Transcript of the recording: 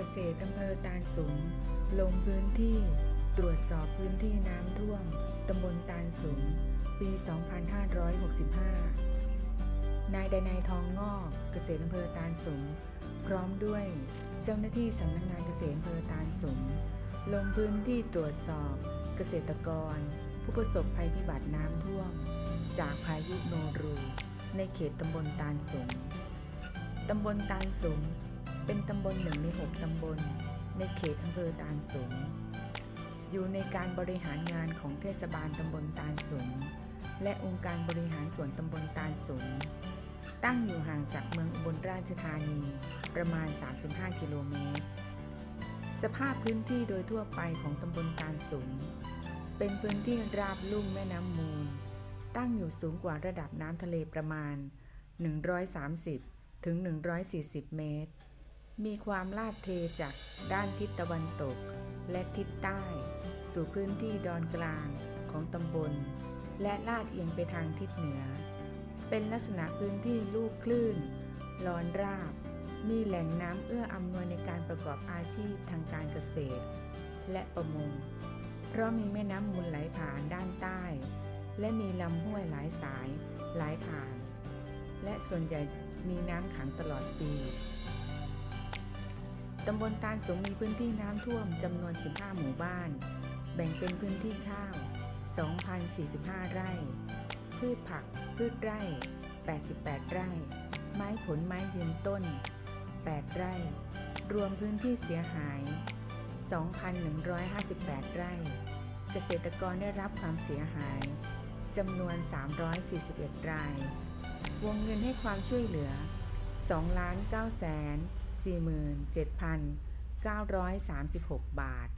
กษตรอำเภอตาลสุงลงพื้นที่ตรวจสอบพื้นที่น้ำท่วมตำบลตาลสุงปี 2565 นายดนัยทองงอกเกษตรอำเภอตาลสุงพร้อมด้วยเจ้าหน้าที่สำนักงานเกษตรอำเภอตาลสุงลงพื้นที่ตรวจสอบเกษตรกร ผู้ประสบภัยพิบัติน้ำท่วม จากพายุโนรู ในเขตตำบลตาลสุงตำบลตาลสุง เป็นตำบลหนึ่งในหกตำบล ในเขตอำเภอตาลสุงอยู่ในการบริหารงานของเทศบาลตำบลตาลสุงและองค์การบริหารส่วนตำบลตาลสุงตั้งอยู่ห่างจากเมืองอุบลราชธานีประมาณ 35 กิโลเมตร สภาพพื้นที่โดยทั่วไปของตำบลตาลสุงเป็นพื้นที่ราบลุ่มแม่น้ำมูล ตั้งอยู่สูงกว่าระดับน้ำทะเลประมาณ 130 ถึง 140 เมตร มีความลาดเทจากด้านทิศตะวันตก และทิศใต้ สู่พื้นที่ดอนกลางของตำบล และลาดเอียงไปทางทิศเหนือ เป็นลักษณะพื้นที่ลูกคลื่นลอนราบ มีแหล่งน้ำเอื้ออำนวยในการประกอบอาชีพทางการเกษตร และประมง เพราะมีแม่น้ำมูลไหลผ่านด้านใต้ และมีลำห้วยหลายสายไหลผ่าน และส่วนใหญ่มีน้ำขังตลอดปี ตำบลตาลสูงมีพื้นที่น้ำท่วมจำนวน 15 หมู่บ้าน แบ่งเป็นพื้นที่ข้าว 2,045 ไร่ พืชผัก พืชไร่ 88 ไร่ ไม้ผลไม้ยืนต้น 8 ไร่ รวมพื้นที่เสียหาย 2,158 ไร่ เกษตรกรได้รับความเสียหายจำนวน 341 ราย วงเงินให้ความช่วยเหลือ 2 9 4 7 936 บาท